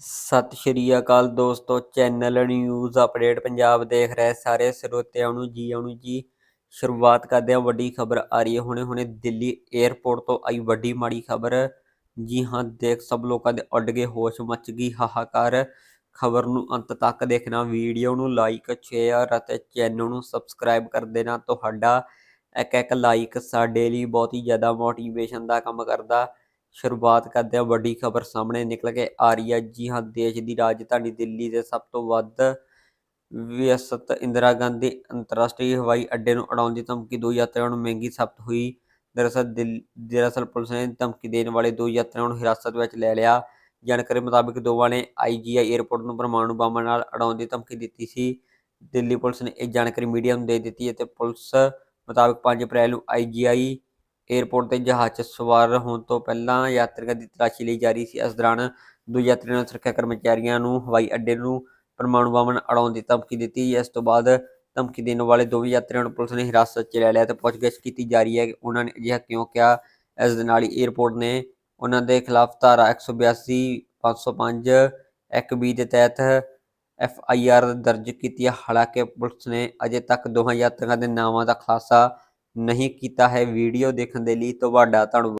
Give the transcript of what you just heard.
ਸਤਿ ਸ਼੍ਰੀ ਅਕਾਲ ਦੋਸਤੋ, channel news update Punjab ਦੇਖ ਰਹੇ ਸਾਰੇ ਸਰੋਤਿਆਂ ਨੂੰ ਜੀ ਆਉਣ ਜੀ। ਸ਼ੁਰੂਆਤ ਕਰਦੇ ਹਾਂ, ਵੱਡੀ ਖਬਰ ਆ ਰਹੀ ਹੈ। ਹੁਣੇ ਹੁਣੇ ਦਿੱਲੀ 에ਅਰਪੋਰਟ ਤੋਂ ਆਈ ਵੱਡੀ ਮਾੜੀ ਖਬਰ। ਜੀ ਹਾਂ, ਦੇਖ ਸਭ ਲੋਕਾਂ ਦੇ ਉੱਡ ਗਏ ਹੋਸ਼ ਮੱਚ ਗਈ, ਹਾਹਾਕਾਰ। ਖਬਰ ਨੂੰ ਅੰਤ ਤੱਕ ਦੇਖਣਾ ਵੀਡੀਓ ਨੂੰ ਲਾਈਕ ਸ਼ੇਅਰ ਅਤੇ ਚੈਨਲ ਨੂੰ ਸਬਸਕ੍ਰਾਈਬ ਕਰ ਦੇਣਾ ਤੁਹਾਡਾ। ਇੱਕ ਇੱਕ ਲਾਈਕ ਸਾਡੇ ਲਈ ਬਹੁਤ ਹੀ ਜ਼ਿਆਦਾ ਮੋਟੀਵੇਸ਼ਨ ਦਾ ਕੰਮ ਕਰਦਾ। ਸ਼ੁਰੂਆਤ ਕਰਦੇ ਹਾਂ ਵੱਡੀ ਖਬਰ ਸਾਹਮਣੇ ਨਿਕਲ ਕੇ ਆ ਰਹੀ ਹੈ। ਜੀ ਹਾਂ, ਦੇਸ਼ ਦੀ ਰਾਜਧਾਨੀ ਦਿੱਲੀ ਦੇ ਸਭ ਤੋਂ ਵੱਧ ਵਿਅਸਤ ਇੰਦਰਾ ਗਾਂਧੀ ਅੰਤਰਰਾਸ਼ਟਰੀ ਹਵਾਈ ਅੱਡੇ ਨੂੰ ਉਡਾਉਣ ਦੀ ਧਮਕੀ, ਦੋ ਯਾਤਰੀਆਂ ਨੂੰ ਮਹਿੰਗੀ ਸਾਬਤ ਹੋਈ। ਦਰਅਸਲ ਦਿਲ, ਦਰਅਸਲ ਪੁਲਿਸ ਨੇ ਧਮਕੀ ਦੇਣ ਵਾਲੇ ਦੋ ਯਾਤਰੀਆਂ ਨੂੰ ਹਿਰਾਸਤ ਵਿੱਚ ਲੈ ਲਿਆ। ਜਾਣਕਾਰੀ ਮੁਤਾਬਕ ਦੋਵਾਂ ਨੇ ਆਈਜੀਆਈ 에ਅਰਪੋਰਟ ਨੂੰ ਪਰਮਾਣੂ ਬੰਬਾਂ ਨਾਲ ਉਡਾਉਣ ਦੀ ਧਮਕੀ ਦਿੱਤੀ ਸੀ। ਦਿੱਲੀ ਪੁਲਿਸ ਨੇ ਇਹ ਜਾਣਕਾਰੀ ਮੀਡੀਆ ਨੂੰ ਦੇ ਦਿੱਤੀ ਅਤੇ ਪੁਲਿਸ ਮੁਤਾਬਕ 5 ਅਪ੍ਰੈਲ ਨੂੰ ਆਈਜੀਆਈ ਏਅਰਪੋਰਟ ਤੇ ਜਹਾਜ਼ 'ਚ ਸਵਾਰ ਹੋਣ ਤੋਂ ਪਹਿਲਾਂ ਯਾਤਰੀਆਂ ਦੀ ਤਲਾਸ਼ੀ ਲਈ ਜਾ ਰਹੀ ਸੀ। ਇਸ ਦੌਰਾਨ ਦੋ ਯਾਤਰੀਆਂ ਨੂੰ ਸੁਰੱਖਿਆ ਕਰਮਚਾਰੀਆਂ ਨੂੰ ਹਵਾਈ ਅੱਡੇ ਨੂੰ ਪਰਮਾਣੂ ਬੰਬ ਉਡਾਉਣ ਦੀ ਧਮਕੀ ਦਿੱਤੀ। ਇਸ ਤੋਂ ਬਾਅਦ ਧਮਕੀ ਦੇਣ ਵਾਲੇ ਦੋਵੇਂ ਯਾਤਰੀਆਂ ਨੂੰ ਪੁਲਿਸ ਨੇ ਹਿਰਾਸਤ 'ਚ ਲੈ ਲਿਆ ਤੇ ਪੁੱਛਗਿੱਛ ਕੀਤੀ ਜਾ ਰਹੀ ਹੈ ਉਹਨਾਂ ਨੇ ਅਜਿਹਾ ਕਿਉਂ ਕਿਹਾ। ਇਸ ਦੇ ਨਾਲ ਹੀ ਏਅਰਪੋਰਟ ਨੇ ਉਹਨਾਂ ਦੇ ਖਿਲਾਫ ਧਾਰਾ 182 505 ਇੱਕ ਬੀ ਦੇ ਤਹਿਤ ਐਫ ਆਈ ਆਰ ਦਰਜ ਕੀਤੀ ਹੈ। ਹਾਲਾਂਕਿ ਪੁਲਿਸ ਨੇ ਅਜੇ ਤੱਕ ਦੋਹਾਂ ਯਾਤਰੀਆਂ ਦੇ ਨਾਵਾਂ ਦਾ ਖੁਲਾਸਾ ਨਹੀਂ ਕੀਤਾ ਹੈ ਵੀਡੀਓ ਦੇਖਣ ਦੇ ਲਈ ਤੁਹਾਡਾ ਧੰਨਵਾਦ।